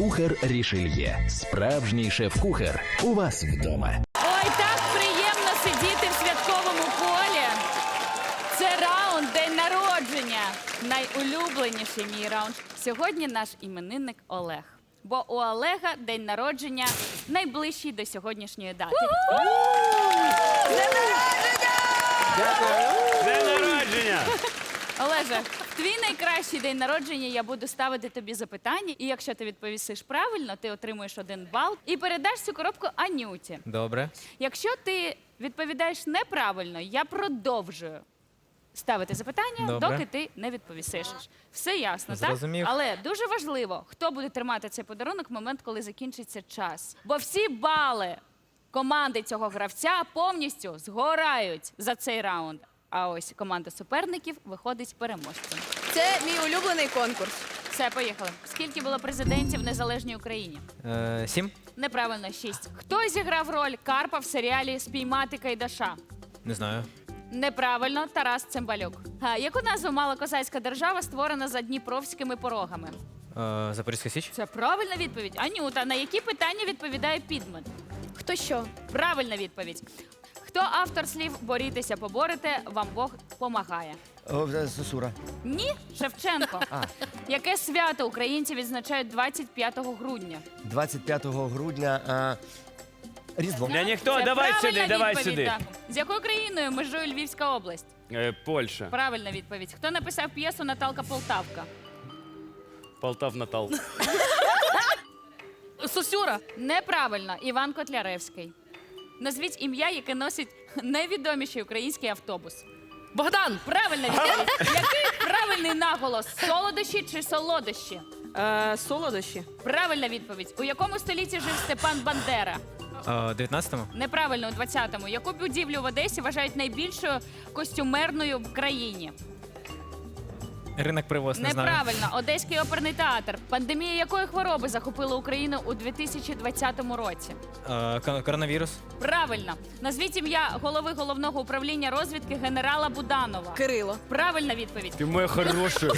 Кухар Рішельє. Справжній шеф-кухар. У вас вдома. Ой, так приємно сидіти в святковому колі. Це раунд день народження. Найулюбленіший мій раунд. Сьогодні наш іменинник Олег. Бо у Олега день народження найближчий до сьогоднішньої дати. День народження! Олеже, в твій найкращий день народження я буду ставити тобі запитання, і якщо ти відповісиш правильно, ти отримуєш один бал і передаш цю коробку Анюті. Добре. Якщо ти відповідаєш неправильно, я продовжую ставити запитання, Добре. доки ти не відповісиш. Все ясно, так? Зрозумів. Але дуже важливо, хто буде тримати цей подарунок в момент, коли закінчиться час. Бо всі бали команди цього гравця повністю згорають за цей раунд. А ось команда суперників виходить переможцем. Це мій улюблений конкурс. Все, поїхали. Скільки було президентів в незалежній Україні? Е, сім? Неправильно, шість. Хто зіграв роль Карпа в серіалі Спіймати Кайдаша? Не знаю. Неправильно, Тарас Цимбалюк. А, яку назву мала козацька держава, створена за дніпровськими порогами? Е, Запорізька Січ? Це правильна відповідь. Анюта, на які питання відповідає підмет? Хто що? Правильна відповідь. Хто автор слів борітеся, поборете, вам Бог помагає? Е, Сосура. Ні, Шевченко. Яке свято українці відзначають 25 грудня? 25 грудня. А... Різдво. Для ніхто, Це давай правильна сюди, давай відповідь, сюди. так. З якою країною межує Львівська область? Е, Польща. Правильна відповідь. Хто написав п'єсу Наталка Полтавка? Полтав Натал. Сосюра. Неправильно. Іван Котляревський. Назвіть ім'я, яке носить найвідоміший український автобус. Богдан! Правильна відповідь. Який правильний наголос? Солодощі чи солодощі? Е, солодощі. Правильна відповідь. У якому столітті жив Степан Бандера? Е, 19-му? Неправильно, у 20-му. Яку будівлю в Одесі вважають найбільшою костюмерною в країні? Ринок привоз, не знаю. Неправильно. Одеський оперний театр. Пандемія якої хвороби захопила Україну у 2020 році? Е, кон- коронавірус? Правильно. Назвіть ім'я голови головного управління розвідки генерала Буданова. Кирило. Правильна відповідь. Ти моя хороша.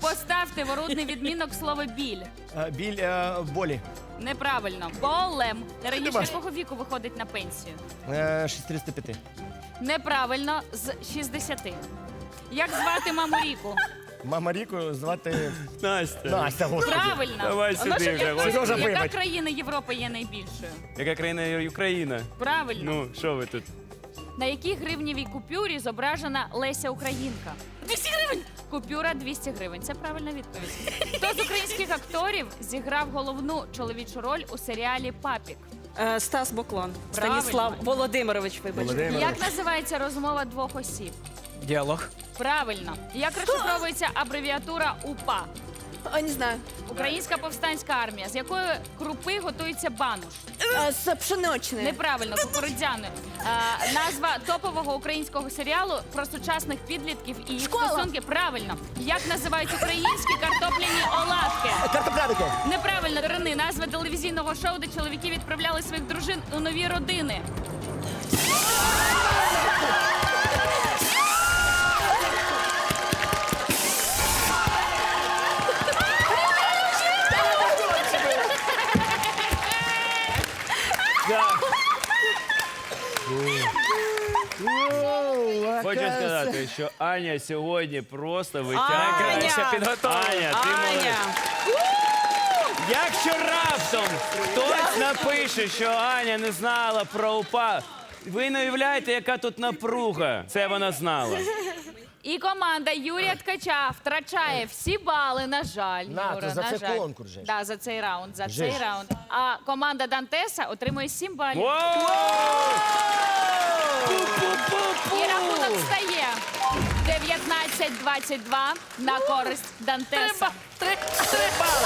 Поставте ворудний відмінок слова біль. А, біль е, болі. Неправильно. Болем. Раніше якого віку виходить на пенсію? Е, 635. Неправильно з 60. Як звати маму Ріку? Мама Ріку звати Настя. Настя, господи. Правильно. Давай сюди вже, відповідь, Сережа, Яка вибач. країна Європи є найбільшою? Яка країна Україна? Правильно. Ну, що ви тут? На якій гривнівій купюрі зображена Леся Українка? 200 гривень! Купюра 200 гривень. Це правильна відповідь. Хто з українських акторів зіграв головну чоловічу роль у серіалі Папік? Е, Стас Боклон. Правильно. Станіслав Володимирович, вибачте. Володимир. Як називається розмова двох осіб? Діалог? Правильно. Як розшифровується абревіатура УПА? О, не знаю. Українська повстанська армія. З якої крупи готується бануш? Е, З пшеничної. Неправильно, кукурудзяни. Е, назва топового українського серіалу про сучасних підлітків і їх Школа. стосунки. Правильно. Як називають українські картопляні оладки? Картопляники. Неправильно, Рини, назва телевізійного шоу, де чоловіки відправляли своїх дружин у нові родини. Хочу сказати, що Аня сьогодні просто. Аня! підготовлена. Аня, ти молодець. Аня! Якщо раптом хтось напише, що Аня не знала про УПА, ви не уявляєте, яка тут напруга. Це вона знала. І команда Юрія Ткача втрачає всі бали, на жаль. На, Юра, то за на цей жаль. конкурс же ж. Да, за цей раунд, за Же цей ж. раунд. А команда Дантеса отримує 7 балів. І рахунок стає 19-22 на користь Дантеса. Три, три бали.